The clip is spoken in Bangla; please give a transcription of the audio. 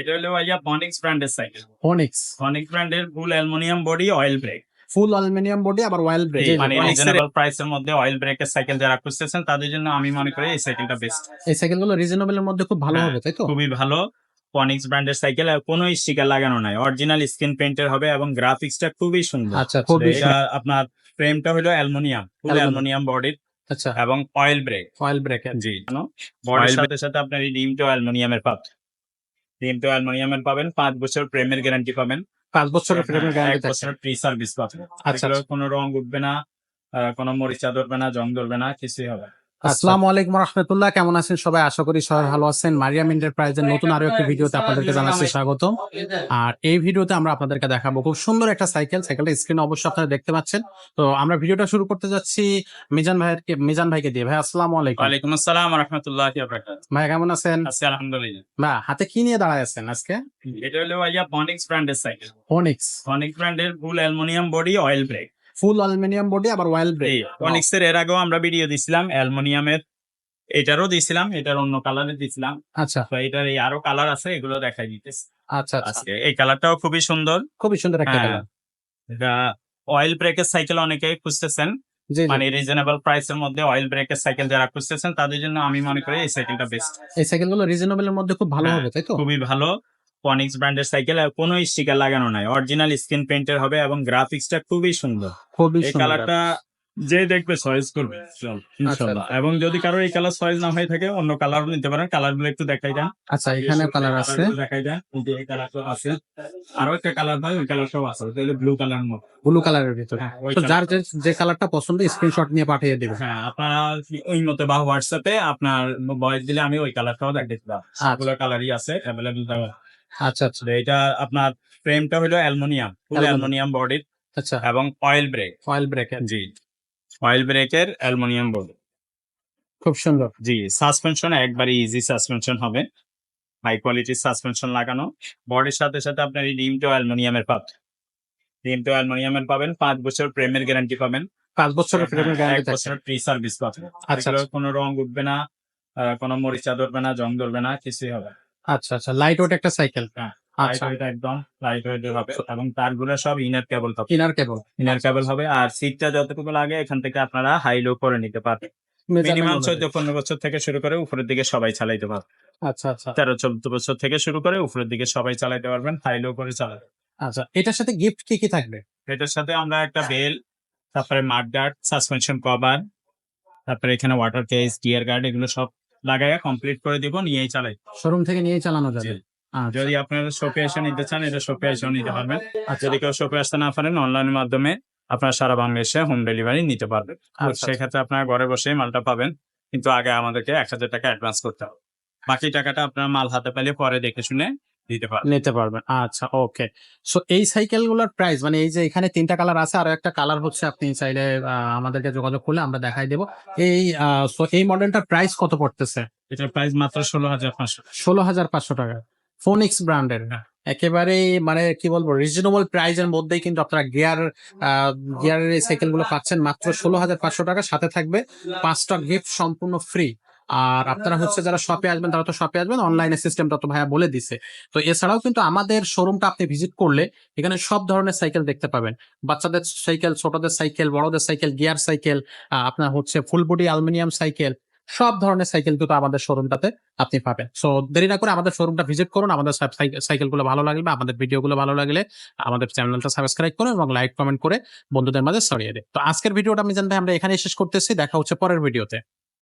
এটা হলো ভাইয়া বনিক্স ব্র্যান্ডের সাইকেল ফোনিক্স বনিক্স ব্র্যান্ডের full aluminium body oil brake full aluminium body আবার ওয়েল ব্রেক মানে রিজনেবল প্রাইসের মধ্যে অয়েল ব্রেকের সাইকেল যারা খুঁজতেছেন তাদের জন্য আমি মনে করি এই সাইকেলটা বেস্ট এই সাইকেলগুলো রিজনেবলের মধ্যে খুব ভালো হ্যাঁ, হবে তাই তো? খুবই ভালো। পনিক্স ব্র্যান্ডের সাইকেল আর কোনো স্টিকার লাগানো নাই। অরিজিনাল স্ক্রিন পেন্টের হবে এবং গ্রাফিক্সটা খুবই সুন্দর। আচ্ছা খুবই এটা আপনার ফ্রেমটা হলো অ্যালুমিনিয়াম ফুল অ্যালুমিনিয়াম বডির আচ্ছা। এবং অয়েল ব্রেক ওয়েল ব্রেক জি। বডির সাথে সাথে আপনার এই রিমটাও অ্যালুমিনিয়ামের পাবেন রিমটাও অ্যালুমিনিয়ামের পাবেন পাঁচ বছর প্রেমের গ্যারান্টি পাবেন। পাঁচ বছরের হ্যাঁ, গ্যারান্টি বছরের ফ্রি সার্ভিস পাবেন। আচ্ছা, কোনো রং উঠবে না কোনো মরিচা ধরবে না জং ধরবে না কিছুই হবে না। আসসালামু আলাইকুম রহমতুল্লাহ কেমন আছেন সবাই? আশা করি সবাই ভালো আছেন। মারিয়াম এন্টারপ্রাইজের নতুন আরও একটি ভিডিওতে আপনাদেরকে জানাচ্ছি স্বাগত আর এই ভিডিওতে আমরা আপনাদেরকে দেখাবো খুব সুন্দর একটা সাইকেল। সাইকেলটা স্ক্রিনে অবশ্যই আপনারা দেখতে পাচ্ছেন। তো আমরা ভিডিওটা শুরু করতে যাচ্ছি মিজান ভাইয়ের মিজান ভাইকে দিয়ে। ভাই আসসালামু আলাইকুম। ওয়ালাইকুম আসসালাম রহমতুল্লাহ ভাই কেমন আছেন? আছি আলহামদুলিল্লাহ। বা হাতে কি নিয়ে দাঁড়ায় আছেন আজকে? এটা হলো ভাইয়া বনিক্স ব্র্যান্ডের সাইকেল। ফোনিক্স বনিক্স ব্র্যান্ডের full aluminium body oil brake full aluminium body আবার ওয়েল ব্রেক অনিক্স এর এর আগেও আমরা ভিডিও দিছিলাম অ্যালুমিনিয়ামের। এটারও দিছিলাম এটার অন্য কালারে দিছিলাম। আচ্ছা। তো এটার এই আরও কালার আছে এগুলো দেখাই দিতেছি। আচ্ছা আচ্ছা। এই কালারটাও খুবই সুন্দর। খুবই সুন্দর একটা হ্যাঁ, কালার এটা অয়েল ব্রেকের সাইকেল অনেকে খুঁজতেছেন। মানে রিজনেবল প্রাইসের মধ্যে অয়েল ব্রেকের সাইকেল যারা খুঁজতেছেন তাদের জন্য আমি মনে করি এই সাইকেলটা বেস্ট এই সাইকেলগুলো রিজনেবলের মধ্যে খুব ভালো হ্যাঁ, হবে তাই তো? খুবই ভালো। পনিক্স ব্র্যান্ডের সাইকেল আর কোনো স্টিকার লাগানো নাই। অরিজিনাল স্ক্রিন পেন্টের হবে এবং গ্রাফিক্সটা খুবই সুন্দর। খুবই এই কালারটা যে দেখবে চয়েস করবে ইনশাআল্লাহ এবং যদি কারও এই কালার চয়েস না হয়ে থাকে অন্য কালারও নিতে পারেন। কালারগুলো একটু দেখাই দেন। আচ্ছা এখানে কালার আছে। দেখাই দেন। এই কালারটা আছে। আরও একটা কালার ভাই ওই কালার সব আছে। ওটা হলো ব্লু কালার মতো। ব্লু কালারের ভিতরে। তো যার যে কালারটা পছন্দ স্ক্রিনশট নিয়ে পাঠিয়ে দিবে। হ্যাঁ আপনারা ওই মতো বা হোয়াটসঅ্যাপে আপনার বয়স দিলে আমি ওই কালারটাও দেখাই দিলাম। সবগুলো কালারই আছে অ্যাভেলেবল আচ্ছা আচ্ছা। এটা আপনার ফ্রেমটা হলো অ্যালুমিনিয়াম ফুল. অ্যালুমিনিয়াম। বডির আচ্ছা। এবং অয়েল ব্রেক। অয়েল ব্রেকের জি। অয়েল ব্রেকের অ্যালুমিনিয়াম বডি। খুব সুন্দর। জি সাসপেনশন একবারে ইজি সাসপেনশন হবে। হাই কোয়ালিটির সাসপেনশন লাগানো। বডির সাথে সাথে আপনার এই রিমটাও অ্যালুমিনিয়ামের পাবেন রিমটাও অ্যালুমিনিয়ামের পাবেন পাঁচ বছর প্রেমের গ্যারান্টি পাবেন। পাঁচ বছরের ফ্রেমের হ্যাঁ, গ্যারান্টি বছরের ফ্রি সার্ভিস পাবেন। আচ্ছা, কোনো রং উঠবে না কোনো মরিচা ধরবে না জং ধরবে না কিছুই হবে না। আচ্ছা আচ্ছা লাইট ওয়েট একটা সাইকেল হ্যাঁ, আচ্ছা। একদম লাইট ওয়েটের হবে এবং তারগুলো সব ইনার কেবল পাবেন ইনার কেবল ইনার কেবল হবে আর সিটটা যতটুকু লাগে এখান থেকে আপনারা হাই লো করে নিতে পারবেন। মিনিমাম চোদ্দ পনেরো বছর থেকে শুরু করে উপরের দিকে সবাই চালাইতে আচ্ছা আচ্ছা। তেরো চোদ্দ বছর থেকে শুরু করে উপরের দিকে সবাই চালাইতে পারবেন হাই লো করে আচ্ছা এটার সাথে গিফট কি কি থাকবে? এটার সাথে আমরা একটা বেল তারপরে মাড গার্ড সাসপেনশন কভার তারপরে এখানে ওয়াটার কেস গিয়ার গার্ড এগুলো সব লাগাইয়া কমপ্লিট করে দিব নিয়েই চালাই। শোরুম থেকে নিয়েই চালানো যাবে? আচ্ছা। যদি আপনারা শপে এসে নিতে চান এটা শপে এসে নিতে পারবেন। আর যদি কেউ শপে আসতে না পারেন অনলাইনের মাধ্যমে আপনারা সারা বাংলাদেশে হোম ডেলিভারি নিতে পারবেন। আর আচ্ছা, সেক্ষেত্রে আপনারা ঘরে বসেই মালটা পাবেন কিন্তু আগে আমাদেরকে এক হাজার টাকা অ্যাডভান্স করতে হবে। বাকি টাকাটা আপনারা মাল হাতে পেলে পরে দেখে শুনে নিতে পারবেন। আচ্ছা ওকে। সো এই সাইকেলগুলোর প্রাইস মানে এই যে এখানে তিনটা কালার আছে আর একটা কালার হচ্ছে আপনি চাইলে আমাদেরকে যোগাযোগ করলে আমরা দেখাই দেবো। এই সো এই মডেলটার প্রাইস কত পড়তেছে? এটার প্রাইস মাত্র ষোলো হাজার পাঁচশো ষোলো হাজার পাঁচশো টাকা। ফোনিক্স ব্র্যান্ডের। একেবারে মানে কি বলব রিজনেবল প্রাইজের মধ্যেই কিন্তু আপনারা গিয়ার গিয়ারের এই সাইকেলগুলো পাচ্ছেন মাত্র ষোলো হাজার পাঁচশো টাকা। সাথে থাকবে পাঁচটা গিফট সম্পূর্ণ ফ্রি আর আপনারা হচ্ছে যারা শপে আসবেন তারা তো শপে আসবেন অনলাইনে সিস্টেমটা তো ভাইয়া বলে দিছে। তো এছাড়াও কিন্তু আমাদের শোরুমটা আপনি ভিজিট করলে এখানে সব ধরনের সাইকেল দেখতে পাবেন। বাচ্চাদের সাইকেল ছোটদের সাইকেল বড়দের সাইকেল গিয়ার সাইকেল আপনার হচ্ছে ফুল বডি অ্যালুমিনিয়াম সাইকেল সব ধরনের সাইকেল কিন্তু আমাদের শোরুমটাতে আপনি পাবেন। সো দেরি না করে আমাদের শোরুমটা ভিজিট করুন আমাদের সাইকেলগুলো ভালো লাগলে বা আমাদের ভিডিও গুলো ভালো লাগলে আমাদের চ্যানেলটা সাবস্ক্রাইব করুন এবং লাইক কমেন্ট করে বন্ধুদের মাঝে ছড়িয়ে দিন। তো আজকের ভিডিওটা আমি জানতে আমরা এখানে শেষ করতেছি দেখা হচ্ছে পরের ভিডিওতে